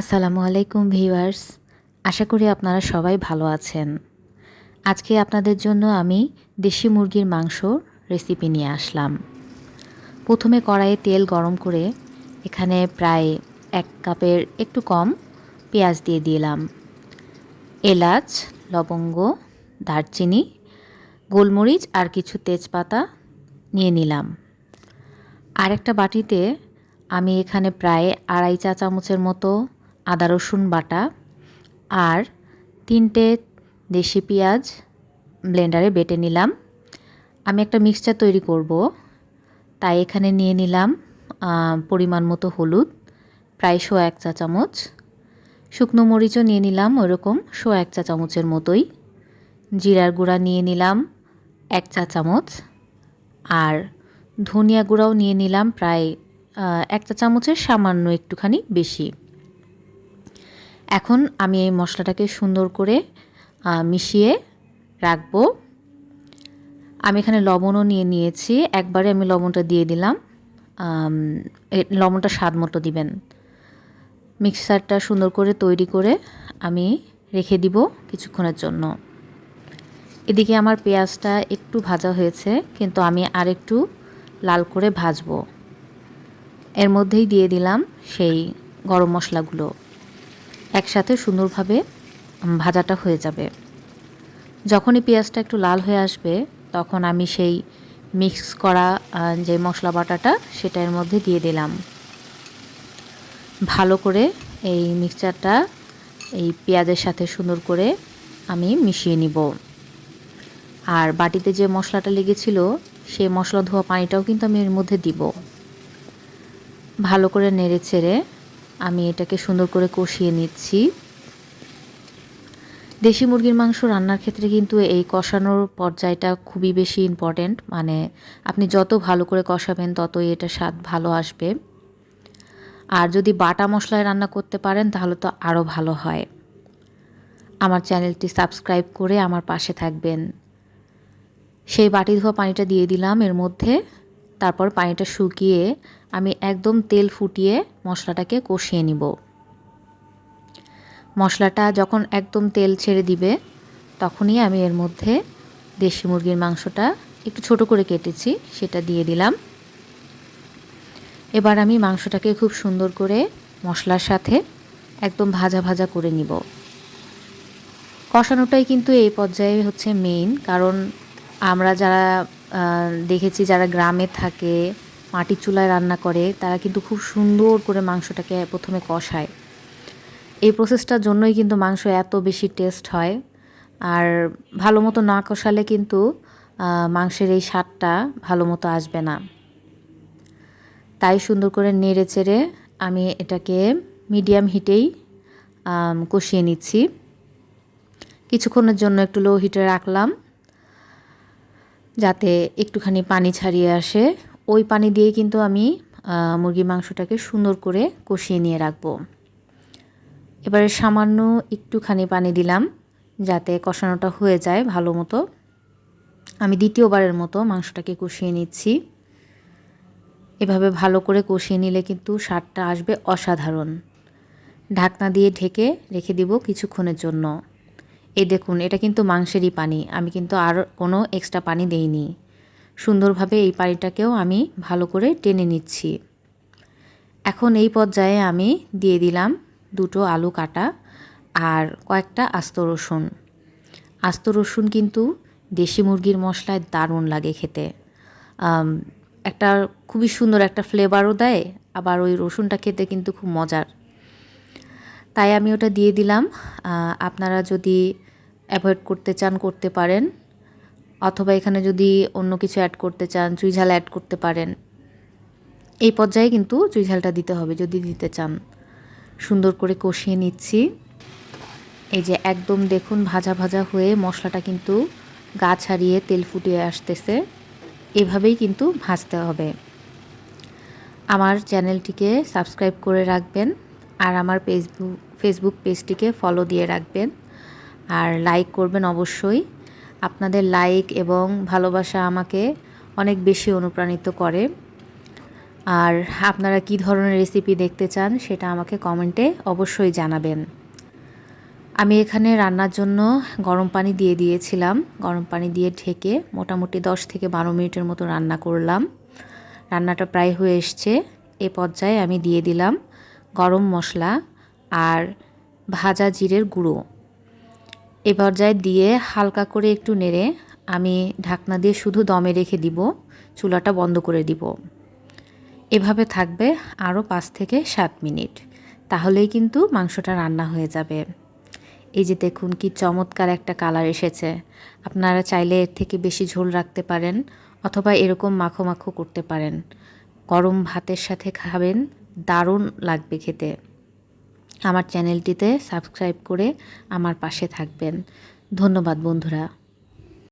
আসসালামু আলাইকুম ভিউয়ার্স। আশা করি আপনারা সবাই ভালো আছেন। আজকে আপনাদের জন্য আমি দেশি মুরগির মাংস রেসিপি নিয়ে আসলাম। প্রথমে কড়াইয়ে তেল গরম করে এখানে প্রায় এক কাপের একটু কম পেঁয়াজ দিয়ে দিলাম। এলাচ, লবঙ্গ, দারচিনি, গোলমরিচ আর কিছু তেজপাতা নিয়ে নিলাম। আরেকটা বাটিতে আমি এখানে প্রায় আড়াই চা চামচের মতো আদা, রসুন বাটা আর তিনটে দেশি পেঁয়াজ ব্লেন্ডারে বেটে নিলাম। আমি একটা মিক্সচার তৈরি করব, তাই এখানে নিয়ে নিলাম পরিমাণ মতো হলুদ, প্রায় শো এক চা চামচ। শুকনো মরিচও নিয়ে নিলাম ওরকম শো এক চা চামচের মতোই। জিরার গুঁড়া নিয়ে নিলাম, এক চা চামচ। আর ধনিয়া গুঁড়াও নিয়ে নিলাম, প্রায় এক চা চামচের সামান্য একটুখানি বেশি। এখন আমি এই মশলাটাকে সুন্দর করে মিশিয়ে রাখব। আমি এখানে লবণও নিয়ে নিয়েছি। একবারে আমি লবণটা দিয়ে দিলাম। লবণটা স্বাদ মতো দিবেন। মিক্সারটা সুন্দর করে তৈরি করে আমি রেখে দিব কিছুক্ষণের জন্য। এদিকে আমার পেঁয়াজটা একটু ভাজা হয়েছে, কিন্তু আমি আর একটু লাল করে ভাজবো। এর মধ্যেই দিয়ে দিলাম সেই গরম মশলাগুলো। একসাথে সুন্দরভাবে ভাজাটা হয়ে যাবে। যখনই পেঁয়াজটা একটু লাল হয়ে আসবে, তখন আমি সেই মিক্স করা যে মশলা বাটাটা, সেটা এর মধ্যে দিয়ে দিলাম। ভালো করে এই মিক্সচারটা এই পেঁয়াজের সাথে সুন্দর করে আমি মিশিয়ে নিব। আর বাটিতে যে মশলাটা লেগেছিল সেই মশলা ধোয়া পানিটাও কিন্তু আমি এর মধ্যে দিব। ভালো করে নেড়ে ছেড়ে আমি এটাকে সুন্দর করে কষিয়ে নিচ্ছি। দেশি মুরগির মাংস রান্নার ক্ষেত্রে কিন্তু এই কষানোর পর্যায়টা খুবই বেশি ইম্পর্ট্যান্ট মানে আপনি যত ভালো করে কষাবেন ততই এটা স্বাদ ভালো আসবে। আর যদি বাটা মশলায় রান্না করতে পারেন তাহলে তো আরও ভালো হয়। আমার চ্যানেলটি সাবস্ক্রাইব করে আমার পাশে থাকবেন। সেই বাটি ধোয়া পানিটা দিয়ে দিলাম এর মধ্যে। তারপর পানিটা শুকিয়ে আমি একদম তেল ফুটিয়ে মশলাটাকে কষিয়ে নিব। মশলাটা যখন একদম তেল ছেড়ে দিবে, তখনই আমি এর মধ্যে দেশি মুরগির মাংসটা একটু ছোট করে কেটেছি, সেটা দিয়ে দিলাম। এবার আমি মাংসটাকে খুব সুন্দর করে মশলার সাথে একদম ভাজা ভাজা করে নিব। কষানোটাই কিন্তু এই পর্যায়ে হচ্ছে মেইন কারণ আমরা যারা দেখেছি যারা গ্রামে থাকে, মাটির চুলায় রান্না করে, তারা কিন্তু খুব সুন্দর করে মাংসটাকে প্রথমে কষায়। এই প্রসেসটার জন্যই কিন্তু মাংস এত বেশি টেস্ট হয়। আর ভালো মতো না কষালে কিন্তু মাংসের এই স্বাদটা ভালো মতো আসবে না। তাই সুন্দর করে নেড়ে চেড়ে আমি এটাকে মিডিয়াম হিটেই কষিয়ে নিচ্ছি। কিছুক্ষণের জন্য একটু লো হিটে রাখলাম। যাতে একটুখানি পানি ছাড়িয়ে আসে। ওই পানি দিয়ে কিন্তু আমি মুরগি মাংসটাকে সুন্দর করে কষিয়ে নিয়ে রাখব। এবারে সামান্য একটুখানি পানি দিলাম, যাতে কষানোটা হয়ে যায় ভালো মতো। আমি দ্বিতীয়বারের মতো মাংসটাকে কষিয়ে নিচ্ছি। এভাবে ভালো করে কষিয়ে নিলে কিন্তু স্বাদটা আসবে অসাধারণ। ঢাকনা দিয়ে ঢেকে রেখে দিব কিছুক্ষণের জন্য। এই দেখুন, এটা কিন্তু মাংসেরই পানি। আমি কিন্তু আর কোনো এক্সট্রা পানি দেইনি। সুন্দরভাবে এই পানিটাকেও আমি ভালো করে টেনে নিচ্ছি। এখন এই পর্যায়ে আমি দিয়ে দিলাম দুটো আলু কাটা আর কয়েকটা আস্ত রসুন। আস্ত রসুন কিন্তু দেশি মুরগির মশলায় দারুণ লাগে খেতে। একটা খুবই সুন্দর একটা ফ্লেভারও দেয়, আবার ওই রসুনটা খেতে কিন্তু খুব মজার। তাই আমি ওটা দিয়ে দিলাম। আপনারা যদি অ্যাভয়েড করতে চান, করতে পারেন। অথবা এখানে যদি অন্য কিছু অ্যাড করতে চান, চুই ঝাল অ্যাড করতে পারেন। এই পর্যায়ে কিন্তু চুই ঝালটা দিতে হবে যদি দিতে চান। সুন্দর করে কষিয়ে নিচ্ছি। এই যে একদম দেখুন ভাজা ভাজা হয়ে মশলাটা কিন্তু গা ছাড়িয়ে তেল ফুটিয়ে আসতেছে। এভাবেই কিন্তু ভাজতে হবে। আমার চ্যানেলটিকে সাবস্ক্রাইব করে রাখবেন আর আমার ফেসবুক ফেসবুক পেজটিকে ফলো দিয়ে রাখবেন। আর লাইক করবেন অবশ্যই। আপনাদের লাইক এবং ভালোবাসা আমাকে অনেক বেশি অনুপ্রাণিত করে। আর আপনারা কি ধরনের রেসিপি দেখতে চান সেটা আমাকে কমেন্টে অবশ্যই জানাবেন। আমি এখানে রান্নার জন্য গরম পানি দিয়ে দিয়েছিলাম। গরম পানি দিয়ে ঢেকে মোটামুটি দশ থেকে বারো মিনিটের মতো রান্না করলাম। রান্নাটা প্রায় হয়ে এসছে। এ পর্যায়ে আমি দিয়ে দিলাম গরম মশলা আর ভাজা জিরের গুঁড়ো। এ পর্যায়ে দিয়ে হালকা করে একটু নেড়ে আমি ঢাকনা দিয়ে শুধু দমে রেখে দিব, চুলাটা বন্ধ করে দিব। এভাবে থাকবে আরও পাঁচ থেকে সাত মিনিট, তাহলেই কিন্তু মাংসটা রান্না হয়ে যাবে। এই যে দেখুন কি চমৎকার একটা কালার এসেছে। আপনারা চাইলে এর থেকে বেশি ঝোল রাখতে পারেন অথবা এরকম মাখো মাখো করতে পারেন। গরম ভাতের সাথে খাবেন, দারুণ লাগবে খেতে। আমার চ্যানেলটিতে সাবস্ক্রাইব করে আমার পাশে থাকবেন। ধন্যবাদ বন্ধুরা।